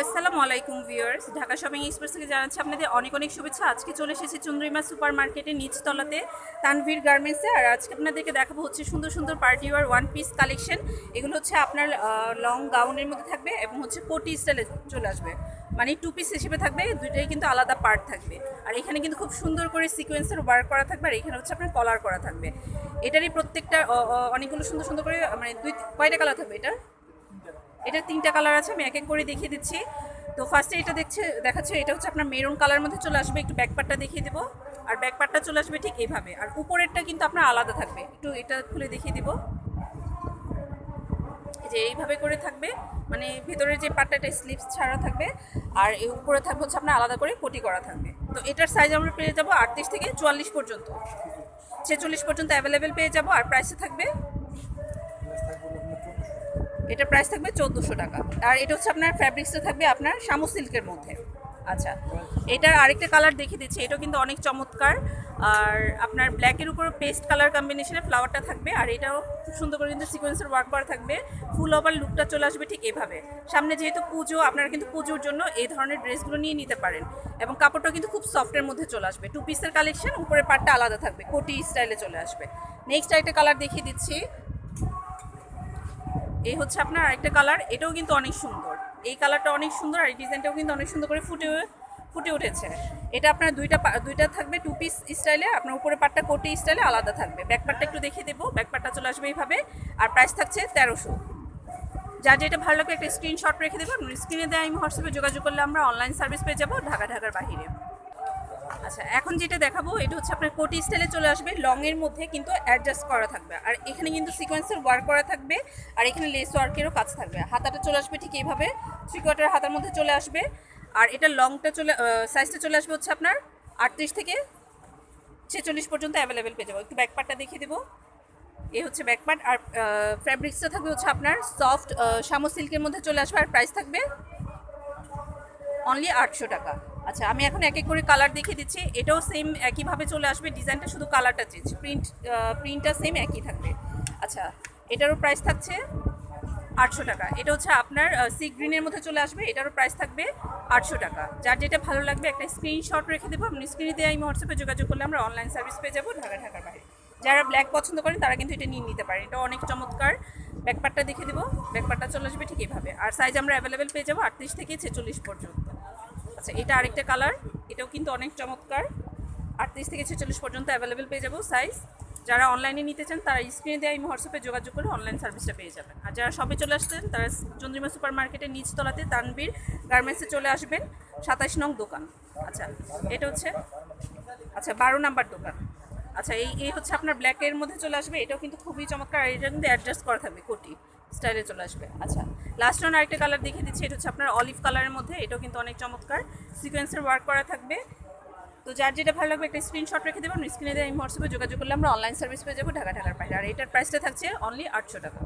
আসসালামু আলাইকুম viewers. Dhaka shopping express থেকে জানাচ্ছি আপনাদের অনেক অনেক শুভেচ্ছা। আজকে চলে এসেছি চন্দ্রিমা সুপার মার্কেটের নিচতলাতে, তানভীর গার্মেন্টসে। আর আজকে আপনাদেরকে দেখাবো হচ্ছে সুন্দর সুন্দর party wear one piece collection. এগুলো হচ্ছে আপনার লং গাউনের মধ্যে থাকবে এবং হচ্ছে কোটি স্টাইলে চলে আসবে। মানে টু পিস হিসেবে থাকবে, দুইটাই কিন্তু আলাদা পার্ট থাকবে। আর এখানে কিন্তু খুব সুন্দর করে সিকোয়েন্সের ওয়ার্ক করা থাকবে আর এখানে হচ্ছে আপনার কলার করা থাকবে। এটারই প্রত্যেকটা অনেকগুলো সুন্দর সুন্দর করে মানে দুই, কয়টা কালার থাকবে এটা? এটা তিনটা কালার আছে, আমি এক এক করে দেখিয়ে দিচ্ছি। তো ফার্স্টে এটা দেখছে, দেখাচ্ছে এটা হচ্ছে আপনার মেরুন কালার মধ্যে চলে আসবে, একটু ব্যাক পার্টটা দেখিয়ে দেবো। আর ব্যাক পার্টটা চলে আসবে ঠিক এইভাবে আর উপরেরটা কিন্তু আপনার আলাদা থাকবে, একটু এটা খুলে দেখিয়ে দেবো। যে এইভাবে করে থাকবে মানে ভিতরের যে পার্টটা এটা স্লিপস ছাড়া থাকবে। আর এই উপরে থাকবে হচ্ছে আপনার আলাদা করে কোটি করা থাকবে। তো এটার সাইজ আমরা পেয়ে যাব আটত্রিশ থেকে চুয়াল্লিশ পর্যন্ত। ছেচল্লিশ পর্যন্ত অ্যাভেলেবেল পেয়ে যাব, আর প্রাইসে থাকবে এটা প্রাইস থাকবে চোদ্দোশো টাকা। আর এটা হচ্ছে আপনার ফ্যাব্রিক্সটা থাকবে আপনার শামু সিল্কের মধ্যে। আচ্ছা এটার আরেকটা কালার দেখিয়ে দিচ্ছি, এটাও কিন্তু অনেক চমৎকার। আর আপনার ব্ল্যাকের উপর পেস্ট কালার কম্বিনেশনে ফ্লাওয়ারটা থাকবে, আর এটাও খুব সুন্দর করে কিন্তু সিকোয়েন্সের ওয়ার্ক করা থাকবে। ফুল ওভার লুকটা চলে আসবে ঠিক এভাবে। সামনে যেহেতু পুজো, আপনারা কিন্তু পুজোর জন্য এই ধরনের ড্রেসগুলো নিয়ে নিতে পারেন। এবং কাপড়টা কিন্তু খুব সফটের মধ্যে চলে আসবে। টু পিসের কালেকশন উপরে পাটটা আলাদা থাকবে, কোটি স্টাইলে চলে আসবে। নেক্সট আরেকটা কালার দেখিয়ে দিচ্ছি এই হচ্ছে আপনার আরেকটা কালার এটাও কিন্তু অনেক সুন্দর। এই কালারটা অনেক সুন্দর আর এই ডিজাইনটাও কিন্তু অনেক সুন্দর করে ফুটে ফুটে উঠেছে। এটা আপনার দুইটা দুইটা থাকবে টু পিস স্টাইলে আপনার উপরে পাটটা কোটি স্টাইলে আলাদা থাকবে। ব্যাক পার্টটা একটু দেখিয়ে দেবো ব্যাক পার্টটা চলে আসবে এইভাবে। আর প্রাইস থাকছে তেরোশো। যার যেটা ভালো লাগে একটা স্ক্রিনশট রেখে দেবো। স্ক্রিনে দেয় আমি হোয়াটসঅ্যাপে যোগাযোগ করলে আমরা অনলাইন সার্ভিস পেয়ে যাব ঢাকা ঢাকার বাহিরে। আচ্ছা এখন যেটা দেখাবো, এটা হচ্ছে আপনার কোটি স্টাইলে চলে আসবে। লং এর মধ্যে কিন্তু অ্যাডজাস্ট করা থাকবে। আর এখানে কিন্তু সিকোয়েন্সের ওয়ার্ক করা থাকবে। আর এখানে লেস ওয়ার্কেরও কাজ থাকবে। হাতাটা চলে আসবে ঠিক এইভাবে। থ্রি কোয়ার্টার হাতার মধ্যে চলে আসবে। আর এটা লংটা চলে সাইজটা চলে আসবে হচ্ছে আপনার আটত্রিশ থেকে ছেচল্লিশ পর্যন্ত অ্যাভেলেবেল পেয়ে যাব। একটু ব্যাক পার্টটা দেখিয়ে দেবো। এ হচ্ছে ব্যাকপার্ট আর ফ্যাব্রিক্সটা থাকবে হচ্ছে আপনার সফট শামো সিল্কের মধ্যে চলে আসবে। আর প্রাইস থাকবে অনলি আটশো টাকা। আচ্ছা আমি এখন এক এক করে কালার দেখিয়ে দিচ্ছি। এটাও সেম একইভাবে চলে আসবে ডিজাইনটা শুধু কালারটা চেঞ্জ প্রিন্ট প্রিন্টটা সেম একই থাকবে। আচ্ছা এটারও প্রাইস থাকছে আটশো টাকা। এটা হচ্ছে আপনার সি গ্রিনের মধ্যে চলে আসবে, এটারও প্রাইস থাকবে আটশো টাকা। যার যেটা ভালো লাগবে, একটা স্ক্রিনশট রেখে দেবো। আপনি স্ক্রিনে দিয়ে আমি হোয়াটসঅ্যাপে যোগাযোগ করলে আমরা অনলাইন সার্ভিস পেয়ে যাব ঢাকা, ঢাকার বাইরে। যারা ব্ল্যাক পছন্দ করেন, তারা কিন্তু এটা নিয়ে নিতে পারেন। এটা অনেক চমৎকার। ব্যাকপারটা দেখে দেবো। ব্যাকপারটা চলে আসবে ঠিক এইভাবে আর সাইজ আমরা অ্যাভেলেবেল পেয়ে যাব আটত্রিশ থেকে ছেচল্লিশ পর্যন্ত। আচ্ছা এটা আরেকটা কালার এটাও কিন্তু অনেক চমৎকার। আটত্রিশ থেকে ছেচল্লিশ পর্যন্ত অ্যাভেলেবেল পেয়ে যাব সাইজ যারা অনলাইনে নিতে চান, তারা স্ক্রিনে দিয়ে আমি হোয়াটসঅ্যাপে যোগাযোগ করে অনলাইন সার্ভিসটা পেয়ে যাবেন। আর যারা সবে চলে আসছেন, তারা চন্দ্রিমা সুপার মার্কেটের নিচতলাতে তানবীর গার্মেন্টসে চলে আসবেন, সাতাশ নং দোকান। আচ্ছা এটা হচ্ছে আচ্ছা বারো নাম্বার দোকান। আচ্ছা এই এই হচ্ছে আপনার ব্ল্যাকের মধ্যে চলে আসবে, এটাও কিন্তু খুবই চমৎকার। এটা কিন্তু অ্যাডজাস্ট করা থাকবে কোটি। স্টাইলে চলে আসবে। আচ্ছা লাস্ট ওয়ান আরেকটা কালার দেখিয়ে দিচ্ছি, এটা হচ্ছে আপনার অলিভ কালারের মধ্যে, এটাও কিন্তু অনেক চমৎকার। সিকোয়েন্সের ওয়ার্ক করা থাকবে। তো যার যেটা ভালো লাগবে একটা স্ক্রিনশট রেখে দেবেন স্ক্রিনে দিয়ে আমি হোয়াটসঅ্যাপে যোগাযোগ করলে আমরা অনলাইন সার্ভিস পেয়ে যাব ঢাকা ঢাকার বাইরে। আর এটার প্রাইসটা থাকছে অনলি আটশো টাকা।